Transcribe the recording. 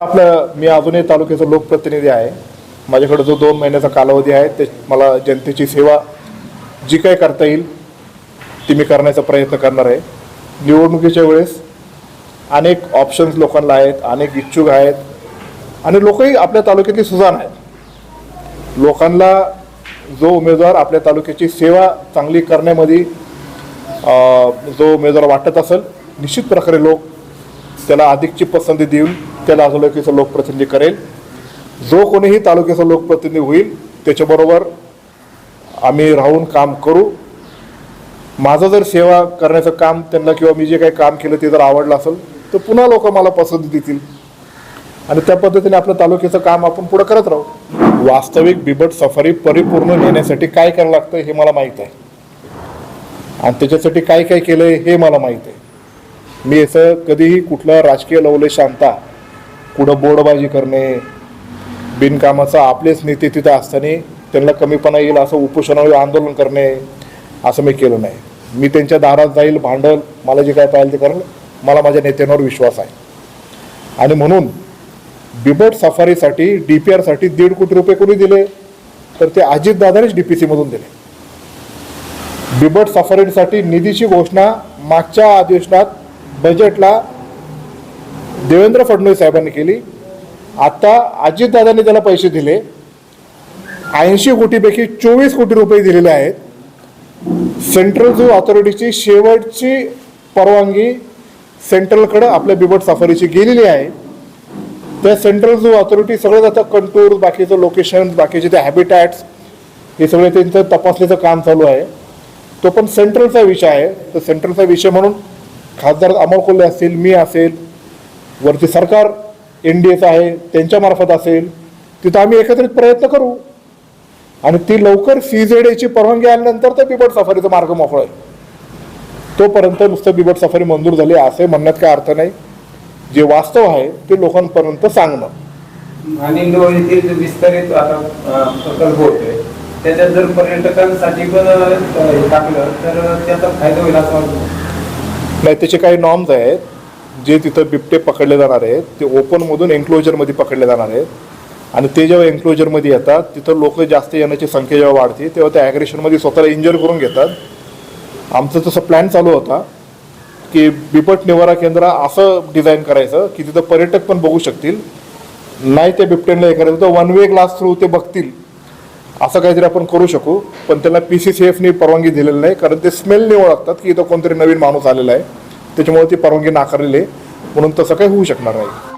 आपलं मी अजूनही तालुक्याचा लोकप्रतिनिधी आहे. माझ्याकडे जो दोन महिन्याचा कालावधी आहे ते मला जनतेची सेवा जी काय करता येईल ती मी करण्याचा प्रयत्न करणार आहे. निवडणुकीच्या वेळेस अनेक ऑप्शन्स लोकांना आहेत अनेक इच्छुक आहेत आणि लोकही आपल्या तालुक्यातली सुजाण आहेत. लोकांना जो उमेदवार आपल्या तालुक्याची सेवा चांगली करण्यामध्ये जो उमेदवार वाटत असेल निश्चित प्रकारे लोक त्याला अधिकची पसंती देऊन त्याला तालुक्याचा लोकप्रतिनिधी करेल. जो कोणीही तालुक्याचा लोकप्रतिनिधी होईल त्याच्याबरोबर आम्ही राहून काम करू. माझं जर सेवा करण्याचं काम त्यांना किंवा मी जे काही काम केलं ते जर आवडलं असेल तर पुन्हा लोक मला पसंती देतील. आणि त्या पद्धतीने आपलं तालुक्याचं काम आपण पुढं करत राहू. वास्तविक बिबट सफारी परिपूर्ण नेण्यासाठी काय करावं लागतं हे मला माहीत आहे. आणि त्याच्यासाठी काय काय केलं हे मला माहीत आहे. मी याचं कधीही कुठलं राजकीय लवले शांता कुठं बोर्डबाजी करणे बिनकामाचं आपलेच नेते तिथं असताना त्यांना कमीपणा येईल असं उपोषणावर आंदोलन करणे असं मी केलं नाही. मी त्यांच्या दारात जाईल भांडल मला जे काय पाहिजे ते करेल मला माझ्या नेत्यांवर विश्वास आहे. आणि म्हणून बिबट सफारीसाठी डी पी आरसाठी दीड कोटी रुपये कोणी दिले तर ते अजितदादानेच डी पी सीमधून दिले. बिबट सफारीसाठी निधीची घोषणा मागच्या अधिवेशनात बजेटला देवेंद्र फडणवीस साहेबांनी केली. आता अजितदादांनी त्याला पैसे दिले. ऐंशी कोटीपैकी चोवीस कोटी रुपये दिलेले आहेत. सेंट्रल झू ऑथॉरिटीची शेवटची परवानगी सेंट्रलकडं आपल्या बिबट सफारीची गेलेली आहे. त्या सेंट्रल झू ऑथॉरिटी सगळं आता कंटूर बाकीचं लोकेशन बाकीचे ते हॅबिटॅट्स हे सगळे त्यांचं तपासणीचं काम चालू आहे. तो पण सेंट्रलचा विषय आहे. तर सेंट्रलचा विषय म्हणून खासदार अमोल कोल्हे असतील मी असेल वरती सरकार एन डी एचं आहे त्यांच्यामार्फत असेल तिथं आम्ही एकत्रित प्रयत्न करू. आणि ती लवकर सी झेड एची परवानगी आल्यानंतर त्या बिबट सफारीचा मार्ग मोकळा आहे तोपर्यंत नुसतं बिबट सफारी मंजूर झाली असे म्हणण्यात काय अर्थ नाही. जे वास्तव आहे ते लोकांपर्यंत सांगणं. आणि विस्तारित आता प्रकल्प होतोय त्याच्यात जर पर्यटकांसाठी पण टाकलं तर त्याचा फायदा होईल असं नाही त्याचे काही नॉर्म्स आहेत. जे तिथं बिबटे पकडले जाणार आहेत ते ओपनमधून एन्क्लोजरमध्ये पकडले जाणार आहेत. आणि ते जेव्हा एन्क्लोजरमध्ये येतात तिथं लोक जास्त येण्याची संख्या जेव्हा वाढते तेव्हा त्या ॲग्रेशनमध्ये स्वतःला इंजर करून घेतात. आमचं तसं प्लॅन चालू होता की बिबट निवारा केंद्र असं डिझाईन करायचं की तिथं पर्यटक पण बघू शकतील. नाही ते बिबट्यांना हे करायचं तर वन वे ग्लास थ्रू ते बघतील. असं काहीतरी आपण करू शकू पण त्यांना पी सी सी एफनी परवानगी दिलेली नाही कारण ते स्मेलने ओळखतात की इथं कोणतरी नवीन माणूस आलेला आहे. त्याच्यामुळे ती परवानगी नाकारलेली आहे. म्हणून तसं काही होऊ शकणार नाही.